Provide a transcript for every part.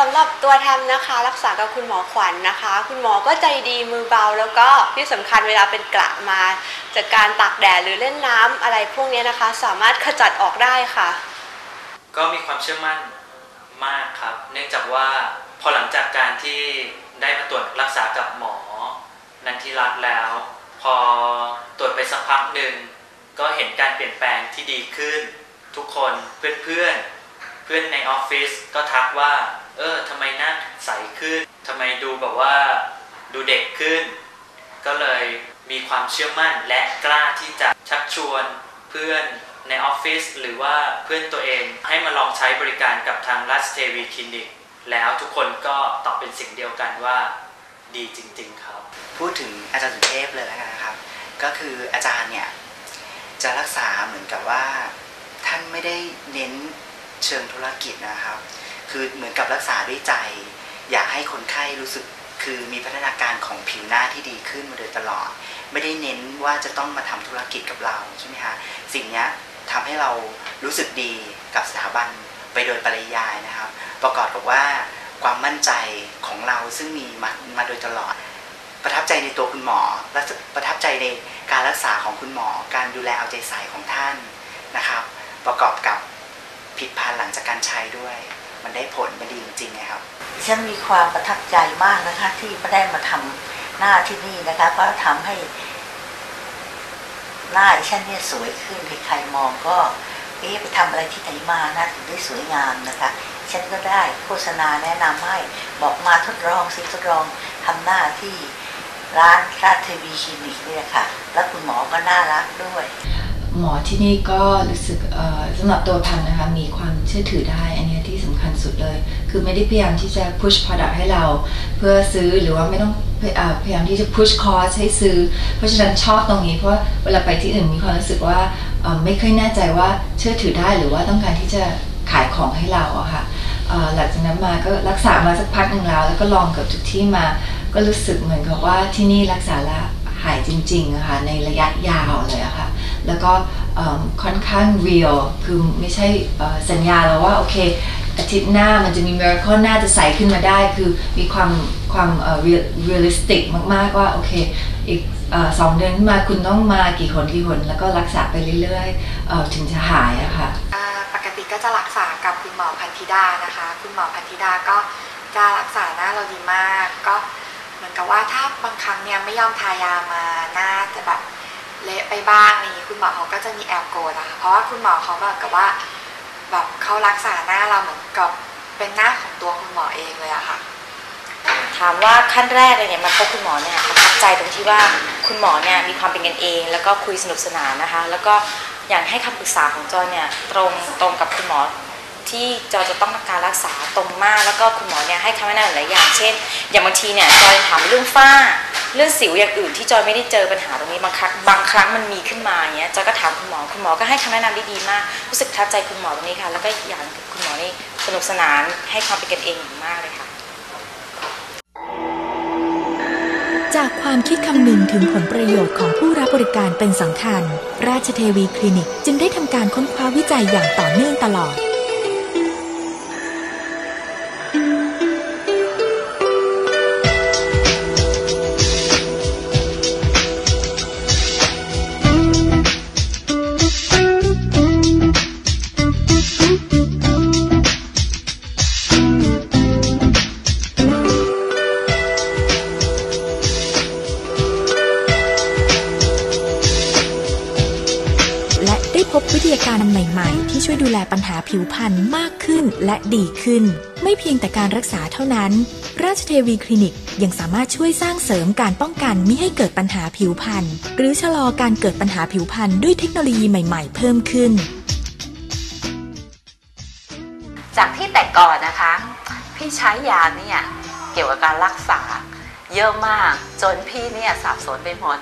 สำหรับตัวแทมนะคะ รักษากับคุณหมอขวัญนะคะ คุณหมอก็ใจดีมือเบา แล้วก็ที่สำคัญเวลาเป็นกระมา จากการตากแดดหรือเล่นน้ำอะไรพวกนี้นะคะ สามารถขจัดออกได้ค่ะ ก็มีความเชื่อมั่นมากครับ เนื่องจากว่าพอหลังจากการที่ได้มาตรวจรักษากับหมอ นันทิรัตน์แล้ว พอตรวจไปสักพักหนึ่งก็เห็นการเปลี่ยนแปลงที่ดีขึ้น ทุกคนเพื่อนเพื่อนๆเพื่อนในออฟฟิศก็ทักว่า เออทำไมหน้าใสขึ้นทำไมดูแบบว่าดูเด็กขึ้น ก็เลยมีความเชื่อมั่นและกล้าที่จะชักชวนเพื่อนในออฟฟิศหรือว่าเพื่อนตัวเองให้มาลองใช้บริการกับทางรัสเทวีคลินิกแล้วทุกคนก็ตอบเป็นสิ่งเดียวกันว่าดีจริง ๆ ครับ พูดถึงอาจารย์สุเทพเลยแล้วกันนะครับ ก็คืออาจารย์เนี่ยจะรักษาเหมือนกับว่า ท่านไม่ได้เน้นเชิงธุรกิจนะครับ คือเหมือนกับรักษาด้วยใจ อยากให้คนไข้รู้สึกคือมีพัฒนาการของผิวหน้าที่ดีขึ้นมาโดยตลอด ไม่ได้เน้นว่าจะต้องมาทำธุรกิจกับเราใช่ไหมฮะสิ่งนี้ยทำให้เรารู้สึกดีกับสถาบันไปโดยปริยายนะครับ ประกอบกับว่าความมั่นใจของเราซึ่งมีมามาโดยตลอด ประทับใจในตัวคุณหมอและประทับใจในการรักษาของคุณหมอ การดูแลเอาใจใส่ของท่านนะครับ ประกอบกับผิดพันหลังจากการใช้ด้วย มันได้ผลมันดีจริงๆนะครับฉันมีความประทับใจมากนะคะ ที่ไม่ได้มาทำหน้าที่นี่นะคะ เพราะทำให้ หน้าฉันเนี่ยสวยขึ้นใครๆมองก็เอ๊ะไปทำอะไรที่ไหนมานะถึงได้สวยงามนะคะ ฉันก็ได้โฆษณาแนะนำให้บอกมาทดลองสิทดลองทำหน้าที่ร้านราชเทวีคลินิกเนี่ยค่ะ แล้วคุณหมอก็น่ารักด้วย หมอที่นี่ก็รู้สึกสำหรับตัวพันนะคะมีความเชื่อถือได้อัน สุดเลย คือไม่ได้พยายามที่จะ push product ให้เรา เพื่อซื้อหรือว่าไม่ต้องพยายามที่จะ push cost ให้ซื้อ เพราะฉะนั้นชอบตรงนี้เพราะเวลาไปที่อื่นมีความรู้สึกว่าไม่ค่อยแน่ใจว่าเชื่อถือได้หรือว่าต้องการที่จะขายของให้เราอะค่ะหลังจากนั้นมาก็รักษามาสักพักหนึ่งแล้ว แล้วก็ลองกับทุกที่มา ก็รู้สึกเหมือนกับว่าที่นี่รักษาละหายจริงๆอะค่ะในระยะยาวเลยอะค่ะ แล้วก็ค่อนข้าง real คือไม่ใช่สัญญาแล้วว่าโอเค อาทิตย์หน้ามันจะมี miracle หน้าจะใสขึ้นมาได้ คือมีความความเอ่อ real- realistic มาก ๆ ว่า โอเค อีกสองเดือนขึ้นมาคุณต้องมากี่คนกี่คนแล้วก็รักษาไปเรื่อยๆ ถึงจะหายอะค่ะปกติก็จะรักษากับคุณหมอพันธิดานะคะ คุณหมอพันธิดาก็จะรักษาหน้าเราดีมาก ก็เหมือนกับว่าถ้าบางครั้งเนี่ยไม่ยอมทายามาหน้าจะแบบเละไปบ้างนี้คุณหมอเขาก็จะมีแอบโกรธอะคะเพราะว่าคุณหมอเขาแบบกับว่า แบบเขารักษาหน้าเราเหมือนกับเป็นหน้าของตัวคุณหมอเองเลยอะค่ะ ถามว่าขั้นแรกเลยเนี่ยมาพบคุณหมอเนี่ยประทับใจตรงที่ว่าคุณหมอเนี่ยมีความเป็นกันเอง แล้วก็คุยสนุกสนานนะคะ แล้วก็อย่างให้คำปรึกษาของจอยเนี่ยตรงตรงกับคุณหมอที่จอยจะต้องการรักษาตรงมาก แล้วก็คุณหมอเนี่ยให้คำแนะนำหลายอย่าง เช่น อย่างบางทีเนี่ยจอยถามเรื่องฝ้า เรื่องสิวอย่างอื่นที่จอยไม่ได้เจอปัญหาตรงนี้บางครั้งบางครั้งมันมีขึ้นมาอย่างเงี้ยจอยก็ถามคุณหมอคุณหมอก็ให้คำแนะนำได้ดีมากรู้สึกประทับใจคุณหมอตรงนี้ค่ะ แล้วก็อีกอย่างคือคุณหมอนี่สนุกสนานให้ความเป็นกันเองอย่างมากเลยค่ะ จากความคิดคำนึงถึงผลประโยชน์ของผู้รับบริการเป็นสำคัญ ราชเทวีคลินิกจึงได้ทำการค้นคว้าวิจัยอย่างต่อเนื่องตลอด พบวิทยาการใหม่ๆ ที่ช่วยดูแลปัญหาผิวพรรณมากขึ้นและดีขึ้น ไม่เพียงแต่การรักษาเท่านั้น ราชเทวีคลินิกยังสามารถช่วยสร้างเสริมการป้องกันมิให้เกิดปัญหาผิวพรรณหรือชะลอการเกิดปัญหาผิวพรรณด้วยเทคโนโลยีใหม่ๆ เพิ่มขึ้น จากที่แต่ก่อนนะคะ พี่ใช้ยาเนี่ยเกี่ยวกับการรักษา เยอะมากจนพี่เนี่ยสับสนไปหมด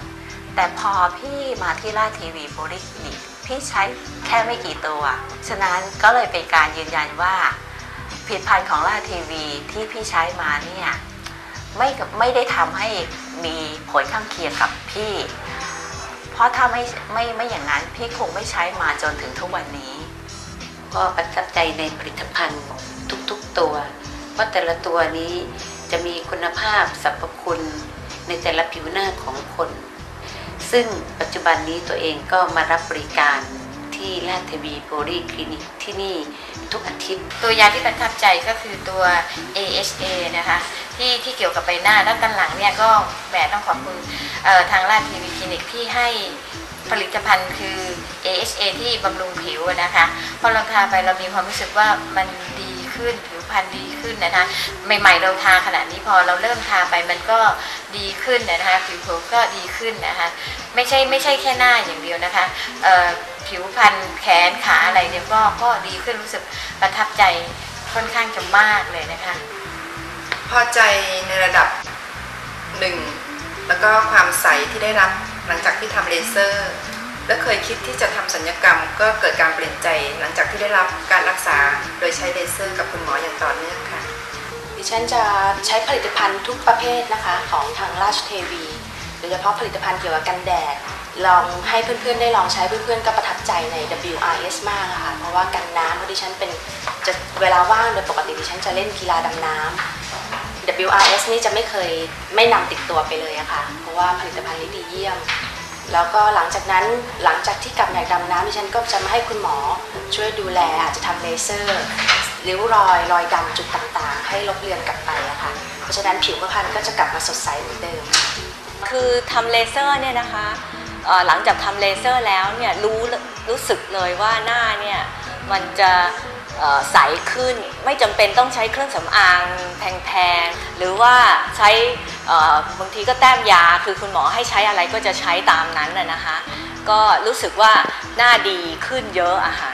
แต่พอพี่มาที่ราชทีวีบริคลินิก พี่ใช้แค่ไม่กี่ตัว ฉะนั้นก็เลยเป็นการยืนยันว่าผลิตภัณฑ์ของราทีวีที่พี่ใช้มาเนี่ยไม่ไม่ได้ทำให้มีผลข้างเคียงกับพี่ เพราะถ้าไม่ไม่ไม่อย่างนั้นพี่คงไม่ใช้มาจนถึงทุกวันนี้ ก็ประทับใจในผลิตภัณฑ์ทุกๆตัวว่าแต่ละตัวนี้จะมีคุณภาพสรรพคุณในแต่ละผิวหน้าของคน ซึ่งปัจจุบันนี้ตัวเองก็มารับบริการที่ราชเทวีโพลีคลินิกที่นี่ทุกอาทิตย์ ตัวยาที่ประทับใจก็คือตัว AHA นะคะที่ที่เกี่ยวกับใบหน้าแล้วตอนหลังเนี่ยก็แหมต้องขอบคุณทางราชทีวีคลินิกที่ให้ผลิตภัณฑ์คือ AHA ที่บำรุงผิวนะคะ พอเราทาไปเรามีความรู้สึกว่ามันดี ขึ้นผิวพรรณดีขึ้นนะคะใหม่ ๆ เราทาขนาดนี้พอเราเริ่มทาไปมันก็ดีขึ้นนะคะผิวเผก็ดีขึ้นนะคะไม่ใช่ไม่ใช่แค่หน้าอย่างเดียวนะคะผิวพรรณแขนขาอะไรเนี่ยก็ก็ดีขึ้นรู้สึกประทับใจค่อนข้างจะมากเลยนะคะพอใจในระดับหนึ่งแล้วก็ความใสที่ได้รับหลังจากที่ทำเลเซอร์ และเคยคิดที่จะทำสัญญกรรมก็เกิดการเปลี่ยนใจหลังจากที่ได้รับการรักษาโดยใช้เลเซอร์กับคุณหมออย่างต่อเนื่องค่ะ ดิฉันจะใช้ผลิตภัณฑ์ทุกประเภทนะคะของทางราชเทวีโดยเฉพาะผลิตภัณฑ์เกี่ยวกับกันแดดลองให้เพื่อนๆได้ลองใช้เพื่อนๆก็ประทับใจใน WRS มากค่ะเพราะว่ากันน้ำเพราะดิฉันเป็นจะเวลาว่างโดยปกติดิฉันจะเล่นกีฬาดำน้ำ WRS นี่จะไม่เคยไม่นำติดตัวไปเลยอะค่ะ เพราะว่าผลิตภัณฑ์นี้ดีเยี่ยม แล้วก็หลังจากนั้นหลังจากที่กลับจากดำน้ำดิฉันก็จะมาให้คุณหมอช่วยดูแลอาจจะทำเลเซอร์ริ้วรอยรอยดำจุดต่างๆ ให้ลบเลือนกลับไปอะค่ะเพราะฉะนั้นผิวพรรณก็จะกลับมาสดใสเหมือนเดิม คือทำเลเซอร์เนี่ยนะคะหลังจากทำเลเซอร์แล้วเนี่ยรู้รู้สึกเลยว่าหน้าเนี่ยมันจะ ใสขึ้นไม่จำเป็นต้องใช้เครื่องสำอางแพงๆหรือว่าใช้บางทีก็แต้มยาคือคุณหมอให้ใช้อะไรก็จะใช้ตามนั้นนะนะคะ ก็รู้สึกว่าหน้าดีขึ้นเยอะอะค่ะ